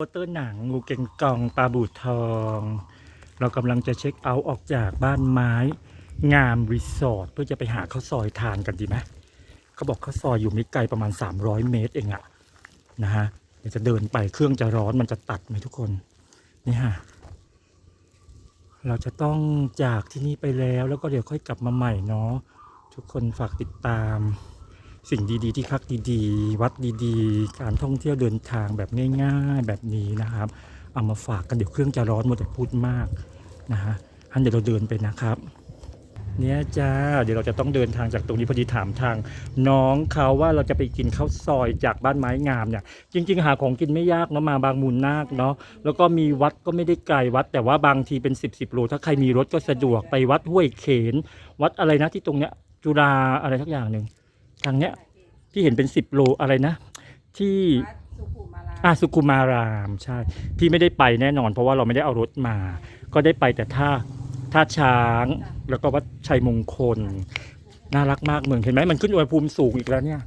โปสเตอร์หนังงูเก่งกองปลาบูทอง เรากำลังจะเช็คเอาท์ออกจากบ้านไม้ งามรีสอร์ทเพื่อจะไปหาข้าวซอยทานกันดีไหมเขาบอกข้าวซอยอยู่ไม่ไกลประมาณ 300 เมตรเองอะนะฮะเดี๋ยวจะเดินไปเครื่องจะร้อนมันจะตัดไหมทุกคนนี่ฮะเราจะต้องจากที่นี่ไปแล้วแล้วก็เดี๋ยวค่อยกลับมาใหม่เนาะทุกคนฝากติดตาม สิ่งดีๆ ที่พักดีๆ วัดดีๆ การท่องเที่ยวเดินทางแบบง่ายๆ แบบนี้นะครับ เอามาฝากกันเดี๋ยวเครื่องจะร้อนหมดแต่พูดมากนะฮะอันเดี๋ยวเราเดินไปนะครับ เนี่ยจ้าเดี๋ยวเราจะต้องเดินทางจากตรงนี้พอดีถามทาง น้องเขาว่าเราจะไปกินข้าวซอยจากบ้านไม้งามเนี่ยจริง ๆ หาของกินไม่ยากเนาะมาบางมูลนาคเนาะแล้วก็มีวัดก็ไม่ได้ไกลวัด แต่ว่าบางทีเป็น 10บสโลถ้าใครมีรถก็สะดวกไปวัดห้วยเขน วัดอะไรนะที่ตรงเนี้ยจุฬาอะไรทักอย่างหนึ่ง ทางเนี้ยที่เห็นเป็นสิบโลอะไรนะ ที่สุขุมารามอาสุกุมารามใช่พี่ไม่ได้ไปแน่นอน เพราะว่าเราไม่ได้เอารถมา ก็ได้ไปแต่ท่าท่าช้างแล้วก็วัดชัยมงคล น่ารักมากเมืองเห็นไหมมันขึ้นอุณหภูมิสูงอีกแล้วเนี่ย